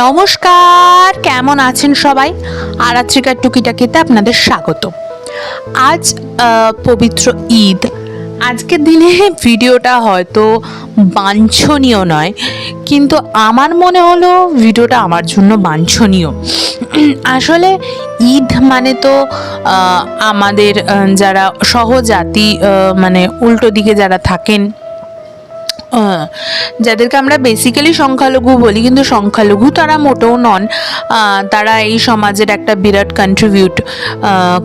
নমস্কার, কেমন আছেন সবাই? আরাত্রিকার টুকিটাকিতে আপনাদের স্বাগত। আজ পবিত্র ঈদ। আজকের দিনে ভিডিওটা হয়তো বাঞ্ছনীয় নয়, কিন্তু আমার মনে হলো ভিডিওটা আমার জন্য বাঞ্ছনীয়। আসলে ঈদ মানে তো আমাদের যারা সহজাতি মানে উল্টো দিকে যারা থাকেন যাদেরকে আমরা বেসিক্যালি সংখ্যালঘু বলি, কিন্তু সংখ্যালঘু তারা মোটেও নন। তারা এই সমাজের একটা বিরাট কন্ট্রিবিউট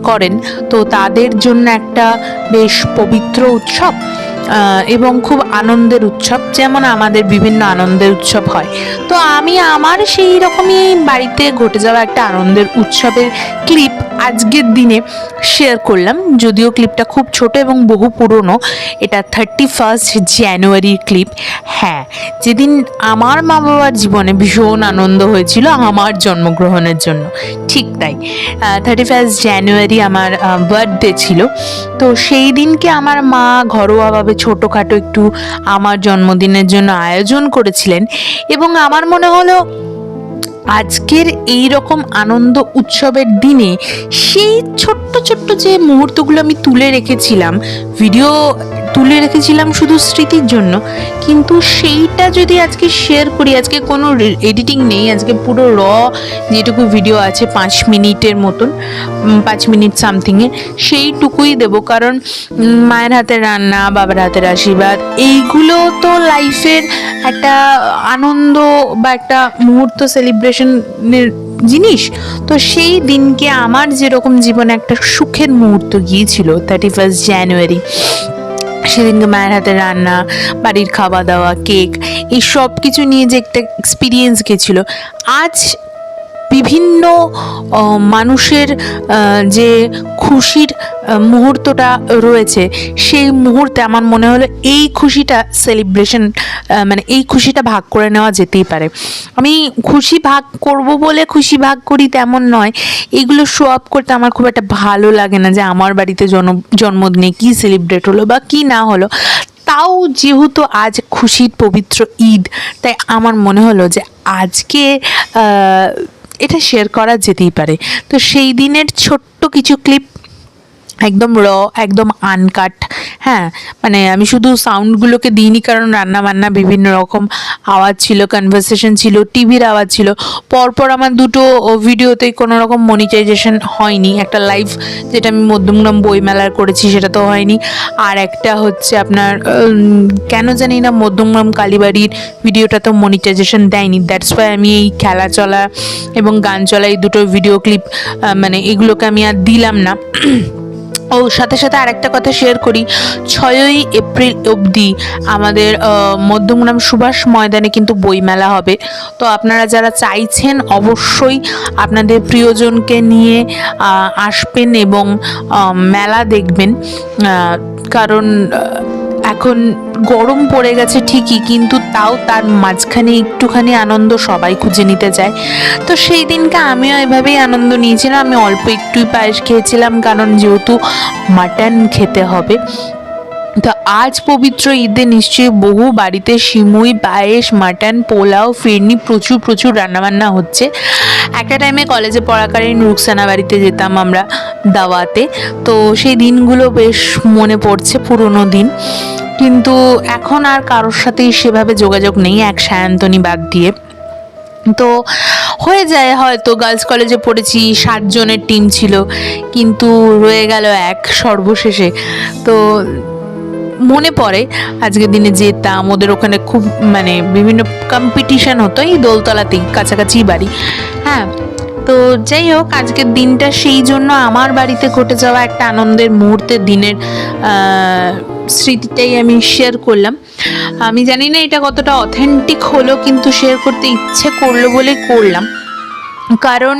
করেন। তো তাদের জন্য একটা বেশ পবিত্র উৎসব। এবং খুব আনন্দের উৎসব, যেমন আমাদের বিভিন্ন আনন্দের উৎসব হয়। তো আমি আমার সেই রকমই বাড়িতে ঘটে যাওয়া একটা আনন্দের উৎসবের ক্লিপ আজকের দিনে শেয়ার করলাম। যদিও ক্লিপটা খুব ছোট এবং বহু পুরনো, এটা থার্টি ফার্স্ট জানুয়ারির ক্লিপ। হ্যাঁ যেদিন আমার মা বাবার জীবনে ভীষণ আনন্দ হয়েছিল আমার জন্মগ্রহণের জন্য। ঠিক তাই। থার্টি ফার্স্ট জানুয়ারি আমার বার্থডে ছিল। তো সেই দিনকে আমার মা ঘরোয়াভাবে ছোটোখাটো একটু আমার জন্মদিনের জন্য আয়োজন করেছিলেন এবং আমার মনে হলো আজকের এই রকম আনন্দ উৎসবের দিনে সেই ছোট্ট ছোট্ট যে মুহূর্তগুলো আমি তুলে রেখেছিলাম ভিডিও তুলে রেখেছিলাম শুধু স্মৃতির জন্য। কিন্তু সেইটা যদি আজকে শেয়ার করি, আজকে কোনো এডিটিং নেই, আজকে পুরো র যেটুকু ভিডিও আছে পাঁচ মিনিটের মতন পাঁচ মিনিট সামথিংয়ে সেইটুকুই দেব। কারণ মায়ের হাতের রান্না, বাবার হাতের আশীর্বাদ, এইগুলো তো লাইফের একটা আনন্দ বা একটা মুহূর্ত সেলিব্রেশনের জিনিস। তো সেই দিনকে আমার যেরকম জীবনে একটা সুখের মুহূর্ত গিয়েছিল থার্টি ফার্স্ট জানুয়ারি সেদিনকে মায়ের হাতে রান্না, বাড়ির খাওয়া দাওয়া, কেক, এই সব কিছু নিয়ে যে একটা এক্সপিরিয়েন্স গেছিল, আজ বিভিন্ন মানুষের যে খুশির মুহূর্তটা রয়েছে, সেই মুহূর্তে আমার মনে হলো এই খুশিটা সেলিব্রেশন মানে এই খুশিটা ভাগ করে নেওয়া যেতেই পারে। আমি খুশি ভাগ করব বলে খুশি ভাগ করি তেমন নয়, এগুলো শো আপ করতে আমার খুব একটা ভালো লাগে না যে আমার বাড়িতে জন্ম জন্মদিনে কী সেলিব্রেট হলো বা কী না হলো। তাও যেহেতু আজ খুশির পবিত্র ঈদ, তাই আমার মনে হলো যে আজকে এটা শেয়ার করা যেতেই পারে। তো সেই দিনের ছোট্ট কিছু ক্লিপ একদম র একদম আনকাট হ্যাঁ? মানে আমি শুধু সাউন্ডগুলোকে দিইনি, কারণ রান্না বান্না বিভিন্ন রকম আওয়াজ ছিল কনভারসেশন ছিল, টিভির আওয়াজ ছিল। পরপর আমার দুটো ভিডিওতেই কোনো রকম মনিটাইজেশন হয়নি। একটা লাইভ যেটা আমি মধ্যমগ্রাম বইমেলার করেছি সেটা তো হয়নি। আর একটা হচ্ছে আপনার কেন জানি না, মধ্যমগ্রাম কালীবাড়ির ভিডিওটা তো মনিটাইজেশন দেয়নি। দ্যাটস ওয়াই আমি এই খেলা চলা এবং গান চলা এই দুটো ভিডিও ক্লিপ মানে এগুলোকে আমি আর দিলাম না। ও সাথে সাথে আরেকটা কথা শেয়ার করি। ছয়ই এপ্রিল অবধি আমাদের মধ্যমগ্রাম সুভাষ ময়দানে কিন্তু বইমেলা হবে। তো আপনারা যারা চাইছেন অবশ্যই আপনাদের প্রিয়জনকে নিয়ে আসবেন এবং মেলা দেখবেন। কারণ এখন গরম পড়ে গেছে ঠিকই, কিন্তু তাও তার মাঝখানে একটুখানি আনন্দ সবাই খুঁজে নিতে চায়। তো সেই দিনকে আমিও এভাবেই আনন্দ নিয়েছিলাম। আমি অল্প একটুই পায়েস খেয়েছিলাম, কারণ যেহেতু মাটন খেতে হবে। আজ পবিত্র ঈদে নিশ্চয়ই বহু বাড়িতে সিমুই, পায়েস, মাটন, পোলাও, ফিরনি, প্রচুর প্রচুর রান্নাবান্না হচ্ছে। একটা টাইমে কলেজে পড়াকালীন রুকসানা বাড়িতে যেতাম আমরা দাওয়াতে। তো সেই দিনগুলো বেশ মনে পড়ছে পুরোনো দিন। কিন্তু এখন আর কারোর সাথেই সেভাবে যোগাযোগ নেই, এক সায়ন্তনী বাদ দিয়ে। তো হয়ে যায় হয়তো গার্লস কলেজে পড়েছি ষাট জনের টিম ছিল। কিন্তু রয়ে গেল এক সর্বশেষে। তো মনে পড়ে। আজকের দিনে যেতাম, ওদের ওখানে খুব মানে বিভিন্ন কম্পিটিশন হতো, এই দোলতলাতেই, কাছাকাছি বাড়ি। হ্যাঁ তো যাই হোক, আজকের দিনটা সেই জন্য আমার বাড়িতে ঘটে যাওয়া একটা আনন্দের মুহূর্তের দিনের স্মৃতিটাই আমি শেয়ার করলাম। আমি জানি না এটা কতটা অথেন্টিক হলো, কিন্তু শেয়ার করতে ইচ্ছে করল বলে করলাম। কারণ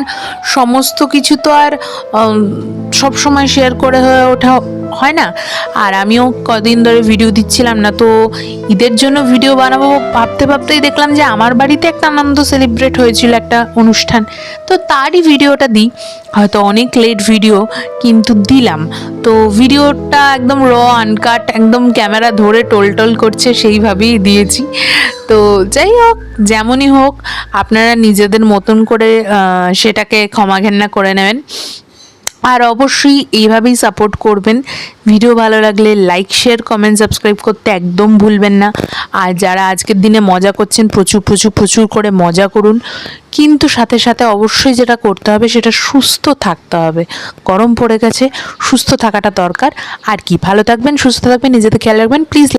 সমস্ত কিছু তো আর সব সময় শেয়ার করে হয়ে ওঠা হয় না। আর আমিও কদিন ধরে ভিডিও দিচ্ছিলাম না, তো ঈদের জন্য ভিডিও বানাবো ভাবতে ভাবতেই দেখলাম যে আমার বাড়িতে একটা আনন্দ সেলিব্রেট হয়েছিল একটা অনুষ্ঠান। তো তারই ভিডিওটা দিই। হয়তো অনেক লেট ভিডিও কিন্তু দিলাম। তো ভিডিওটা একদম র আনকাট একদম ক্যামেরা ধরে টোলটোল করছে সেইভাবেই দিয়েছি। তো যাই হোক, যেমনই হোক, আপনারা নিজেদের মতন করে সেটাকে ক্ষমা ঘেন্না করে নেবেন। আর অবশ্যই এইভাবেই সাপোর্ট করবেন। ভিডিও ভালো লাগলে লাইক শেয়ার কমেন্ট সাবস্ক্রাইব করতে একদম ভুলবেন না। আর যারা আজকের দিনে মজা করছেন, প্রচুর প্রচুর প্রচুর করে মজা করুন। কিন্তু সাথে সাথে অবশ্যই যেটা করতে হবে সেটা সুস্থ থাকতে হবে। গরম পড়ে গেছে, সুস্থ থাকাটা দরকার। আর কি, ভালো থাকবেন, সুস্থ থাকবেন, নিজেদের খেয়াল রাখবেন প্লিজ